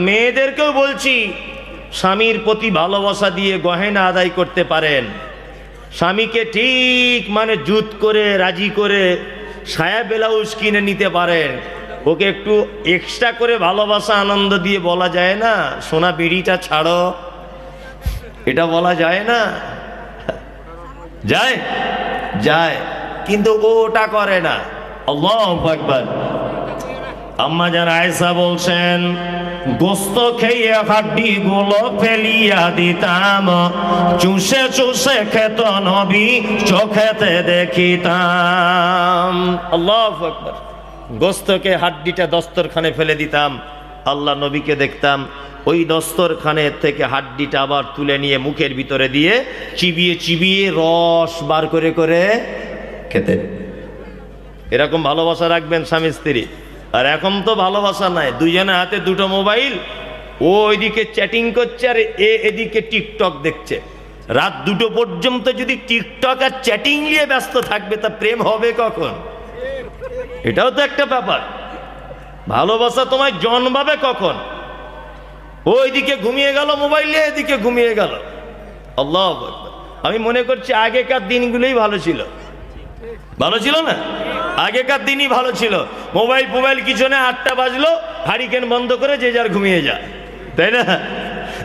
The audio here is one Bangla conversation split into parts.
মেয়েদেরকেও বলছি, স্বামীর প্রতি ভালোবাসা দিয়ে গহেনা আদায় করতে পারেন। স্বামীকে ঠিক মানে জুত করে, রাজি করে সায়া ব্লাউজ কিনে নিতে পারেন। ওকে একটু এক্সট্রা করে ভালোবাসা, আনন্দ দিয়ে বলা যায় না? সোনা বিড়িটা ছাড়ো। এটা বলা যায় না? যায়? যায়। কিন্তু ও ওটা করে না। আল্লাহ একবার আম্মা যারা আয়সা বলছেন গোস্ত খেয়ে হাড্ডি গুলো ফেলিয়া দিতাম। চুষে চুষে খেত নবী, চোখেতে দেখিতাম। আল্লাহ আকবার। গোস্তকে হাড্ডিটা দস্তরখানে ফেলে দিতাম। আল্লাহ নবীকে দেখতাম। ওই দস্তরখানের থেকে হাড্ডিটা আবার তুলে নিয়ে মুখের ভিতরে দিয়ে চিবিয়ে চিবিয়ে রস বার করে করে খেতেন। এরকম ভালোবাসা রাখবেন স্বামী স্ত্রী। আর এখন তো ভালোবাসা নাই। দুজনের হাতে দুটো মোবাইল, ও ওইদিকে চ্যাটিং করছে আর এ এদিকে টিকটক দেখছে। রাত দুটো পর্যন্ত যদি টিকটক আর চ্যাটিং নিয়ে ব্যস্ত থাকবে, তা প্রেম হবে কখন? এটাও তো একটা ব্যাপার। ভালোবাসা তোমায় জন্মাবে কখন? ওইদিকে ঘুমিয়ে গেল, মোবাইল নিয়ে এদিকে ঘুমিয়ে গেল। আল্লাহ আমি মনে করছি আগেকার দিনগুলোই ভালো ছিল। ভালো ছিল না? আগেকার দিনই ভালো ছিল। মোবাইল ফোবাইল কিছু না, আটটা বাজলো, হারিকেন বন্ধ করে যে যার ঘুমিয়ে যায়। তাই না?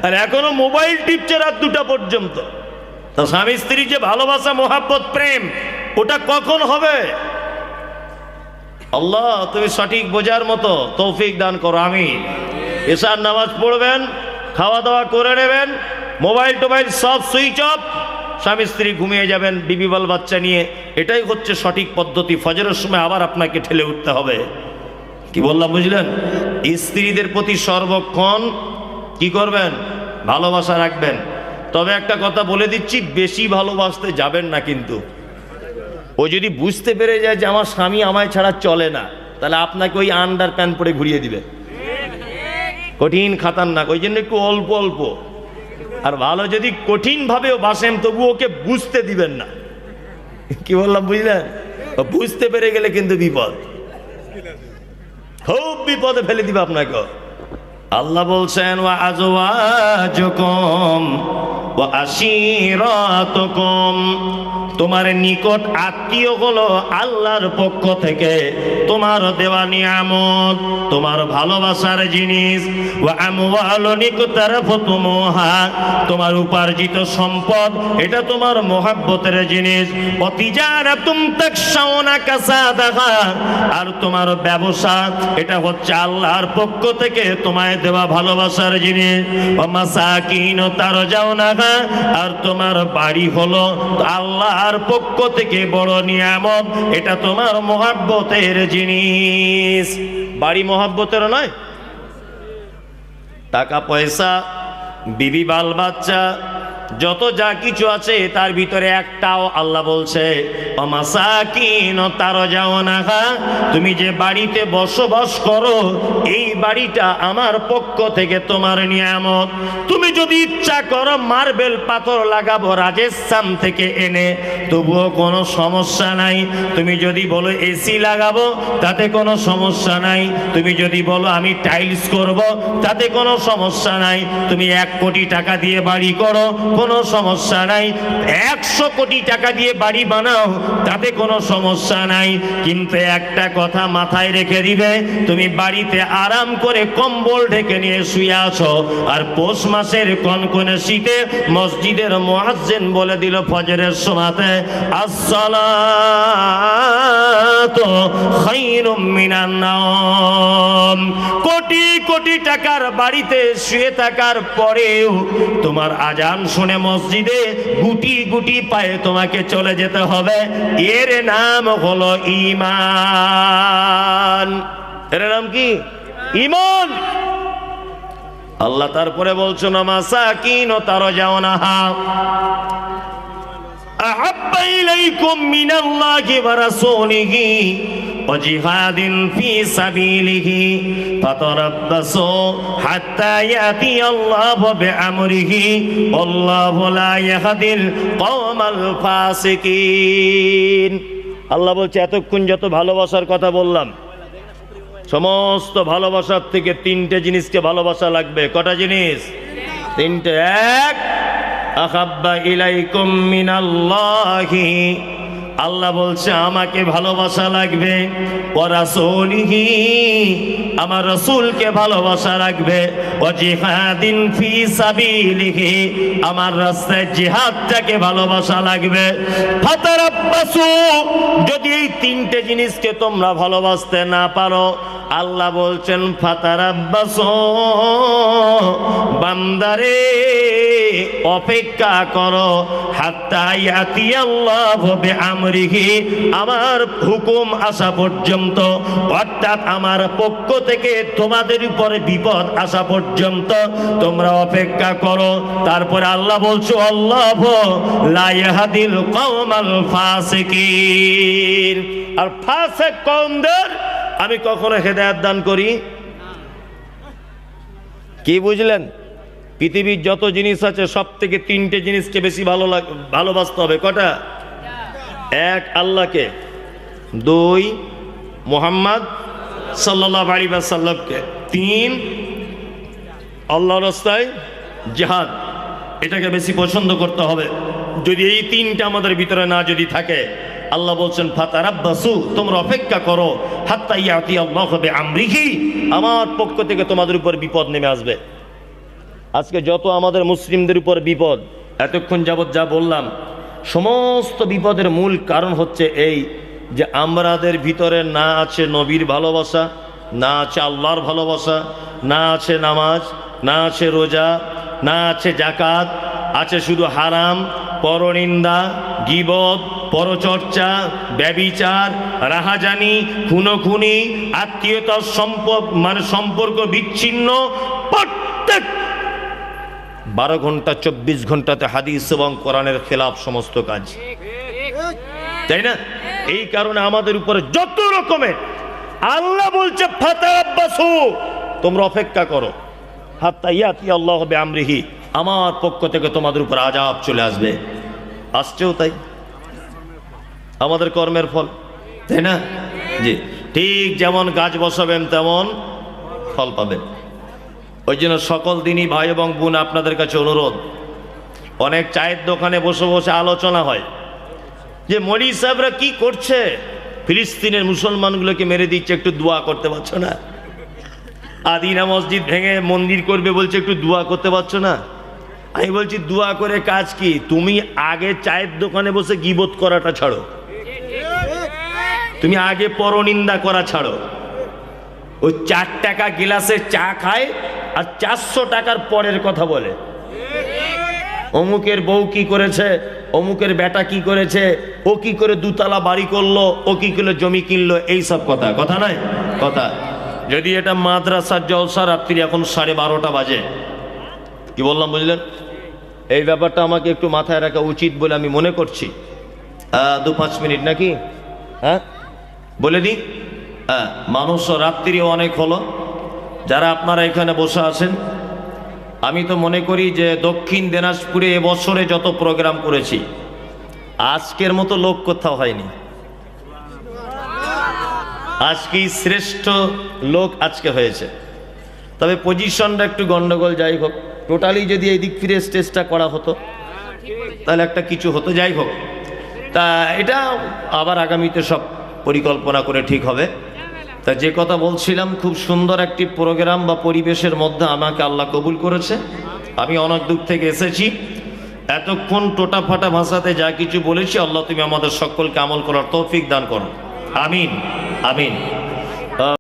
আর এখনও মোবাইল টিপছে রাত দুটা পর্যন্ত। তো স্বামী স্ত্রী যে ভালোবাসা, মোহাব্বত, প্রেম, ওটা কখন হবে? আল্লাহ, তুমি সঠিক বোঝার মতো তৌফিক দান করো আমি এসার নামাজ পড়বেন, খাওয়া দাওয়া করে নেবেন, মোবাইল টোবাইল সব সুইচ অফ। স্বামী স্ত্রী ঘুমিয়ে যাবেন, বিবি বাল বাচ্চা নিয়ে। এটাই হচ্ছে সঠিক পদ্ধতি। ফজরের সময় আবার আপনাকে ঠেলে উঠতে হবে। কি বললাম, বুঝলেন? স্ত্রীদের প্রতি সর্বক্ষণ কি করবেন? ভালোবাসা রাখবেন। তবে একটা কথা বলে দিচ্ছি, বেশি ভালোবাসতে যাবেন না কিন্তু। ও যদি বুঝতে পেরে যায় যে আমার স্বামী আমায় ছাড়া চলে না, তাহলে আপনাকে ওই আন্ডার প্যান্ট পরে ঘুরিয়ে দিবে। কঠিন খাতারনাক, ওই জন্য একটু অল্প অল্প। আর ভালো যদি কঠিনভাবেও বাসেন তবু ওকে বুঝতে দিবেন না। কি বললাম, বুঝলেন? ও বুঝতে পেরে গেলে কিন্তু বিপদ। খুব বিপদে ফেলে দিবে আপনাকে। আল্লাহ বলছেন, ওয়া আজওয়াজুকুম তোমার নিকট আত্মীয় হলো আল্লাহর পক্ষ থেকে তোমার দেওয়া নিয়ামত, তোমার ভালোবাসার জিনিস। তোমার উপার্জিত সম্পদ, এটা তোমার মোহাব্বতের জিনিস। আর তোমার ব্যবসা, এটা হচ্ছে আল্লাহর পক্ষ থেকে তোমায় দেওয়া ভালোবাসার জিনিস। তার যাও না আর তোমার বাড়ি হলো আল্লাহর পক্ষ থেকে বড় নিয়ামত। এটা তোমার মহাব্বতের জিনিস। বাড়ি মহাব্বতের নয়। টাকা পয়সা, বিবি, বাল বাচ্চা যত যা কিছু আছে, তার ভিতরে একটাও আল্লাহ বলছে তার যাও না তুমি যে বাড়িতে বসবাস করো, এই বাড়িটা আমার পক্ষ থেকে তোমার নিয়ামত। তুমি যদি ইচ্ছা করো মার্বেল পাথর লাগাবো রাজস্থান থেকে এনে, তবুও কোনো সমস্যা নাই। তুমি যদি বলো এসি লাগাবো, তাতে কোনো সমস্যা নাই। তুমি যদি বলো আমি টাইলস করব, তাতে কোনো সমস্যা নাই। তুমি এক কোটি টাকা দিয়ে বাড়ি করো কোনো সমস্যা নাই। একশো কোটি টাকা দিয়ে বাড়ি বানাও, তাতে কোনো সমস্যা নাই। কিন্তু একটা কথা মাথায় রেখে দিবে, তুমি বাড়িতে আরাম করে কম্বল ঢেকে নিয়ে শুয়ে আছো। আর পৌষ মাসের কনকনে শীতে মসজিদের মহাজ্জেন বলে দিল ফজরের মিনান নাওম। কোটি কোটি টাকার বাড়িতে শুয়ে থাকার পরেও তোমার আজান শুনে মসজিদে গুটি গুটি পায়ে তোমাকে চলে যেতে হবে। এর নাম হলো ইমান এর নাম কি? ইমান আল্লাহ তারপরে বলছো না মাসা কিন তার যাও না হা আহাব্বাইলাইকুম মিনাল্লাহি ওয়া রাসূলিহি। وجهاد في سبيله فتربصوا حتى يأتي الله بأمره والله لا يهدي القوم الفاسقين আল্লাহ বলছে এতক্ষণ যত ভালোবাসার কথা বললাম সমস্ত ভালোবাসার থেকে তিনটে জিনিসকে ভালোবাসা লাগবে কটা জিনিস তিনটে এক আহাব্বা ইলাইকুম মিনাল্লাহি আল্লাহ বলছে, আমাকে ভালোবাসা লাগবে। ওরাসুলিহি আমার রসুলকে ভালোবাসা রাখবে ও জিহাদিন ফি আমার রাস্তায় জিহাদটাকে ভালোবাসা লাগবে। যদি এই তিনটে জিনিসকে তোমরা ভালোবাসতে না পারো, আল্লাহ বলছেন, ফাতারাব্বাসু, বান্দারে, অপেক্ষা করো। আমার হুকুম আসা পর্যন্ত, অর্থাৎ আমার পক্ষ থেকে তোমাদের উপরে বিপদ আসা পর্যন্ত তোমরা অপেক্ষা করো। তারপরে আল্লাহ বলছো, আল্লাহ লা ইয়াহদিল কওমাল ফাসিকিন। আর ফাসিক কওমদের আমি কখনো হেদায়েত দান করি? কি বুঝলেন? পৃথিবীর যত জিনিস আছে সব থেকে তিনটে জিনিসকে বেশি ভালো লাগ, ভালোবাসতে হবে। কটা এক, আল্লাহকে। দুই, মোহাম্মদ সাল্লাহ আলী সাল্লামকে তিন আল্লাহ রাস্তায় জেহাদ। এটাকে বেশি পছন্দ করতে হবে। যদি এই তিনটা আমাদের ভিতরে না যদি থাকে, আল্লাহ বলছেন, ফাতারাব্বাসু, তোমরা অপেক্ষা করো। হাত্তা ইয়াতি আল্লাহ হবে আমার পক্ষ থেকে তোমাদের উপর বিপদ নেমে আসবে। আজকে যত আমাদের মুসলিমদের উপর বিপদ, এতক্ষণ যাবৎ যা বললাম, সমস্ত বিপদের মূল কারণ হচ্ছে এই যে আমাদের ভিতরে না আছে নবীর ভালোবাসা, না আছে আল্লাহর ভালোবাসা, না আছে নামাজ, না আছে রোজা, না আছে জাকাত আছে শুধু হারাম, পরনিন্দা, গিবদ, পরচর্চা, ব্যবিচার, রাহাজানি, খুনোখুনি, আত্মীয়তার সম্পর্ক মানে সম্পর্ক বিচ্ছিন্ন প্রত্যেক বারো ঘণ্টা, চব্বিশ ঘন্টাতে হাদিস এবং কোরআনের খেলাফ সমস্ত কাজ। তাই না? এই কারণে আমাদের উপরে যত রকমের আল্লাহ বলছে তোমরা অপেক্ষা করো। আল্লাহ হবে আমরিহি আমার পক্ষ থেকে তোমাদের উপর আজাব চলে আসবে। আসছেও তাই? আমাদের কর্মের ফল, তাই না? জি, ঠিক যেমন গাছ বসাবেন, তেমন ফল পাবেন। ওই জন্য সকল দিনই ভাই এবং বোন আপনাদের কাছে অনুরোধ। অনেক চায়ের দোকানে বসে বসে আলোচনা হয়। যে মলি সাহেবরা কি করছে? ফিলিস্তিনের মুসলমানগুলোকে মেরে দিচ্ছে, একটু দোয়া করতে পারছ না? আদিনা মসজিদ ভেঙে মন্দির করবে বলছে, একটু দোয়া করতে পারছ না? আমি বলছি, দোয়া করে কাজ কি? তুমি আগে চায়ের দোকানে বসে গিবোধ করাটা ছাড়ো। তুমি আগে পরনিন্দা করা ছাড়ো। ওই চার টাকা গিলাসে চা খায় আর চারশো টাকার পরের কথা বলে। অমুকের বউ কি করেছে? অমুকের বেটা কি করেছে? ও কি করে দুতলা বাড়ি করল? ও কি করে জমি কিনলো? এই সব কথা। কথা নয় কথা। যদি এটা মাদ্রাসার জলসা রাত্রি এখন সাড়ে বারোটা বাজে। কি বললাম, বুঝলেন? এই ব্যাপারটা আমাকে একটু মাথায় রাখা উচিত বলে আমি মনে করছি। দু পাঁচ মিনিট নাকি? হ্যাঁ? বলে দিই। হ্যাঁ মানুষ রাত্রিও অনেক হলো। যারা আপনারা এখানে বসে আছেন, আমি তো মনে করি যে দক্ষিণ দিনাজপুরে এবছরে যত প্রোগ্রাম করেছি, আজকের মতো লোক কোথাও হয়নি। আজকেই শ্রেষ্ঠ লোক আজকে হয়েছে। তবে পজিশনটা একটু গন্ডগোল যাই হোক, টোটালি যদি এই দিক ফিরে স্টেজটা করা হতো, তাহলে একটা কিছু হতো, যাই হোক। তা এটা আবার আগামীতে সব পরিকল্পনা করে ঠিক হবে। তা যে কথা বলছিলাম, খুব সুন্দর একটি প্রোগ্রাম বা পরিবেশের মধ্যে আমাকে আল্লাহ কবুল করেছে। আমি অনেক দূর থেকে এসেছি। এতক্ষণ টোটা ফাটা ভাষাতে যা কিছু বলেছি, আল্লাহ তুমি আমাদের সকলকে আমল করার তৌফিক দান করো। আমিন আমিন।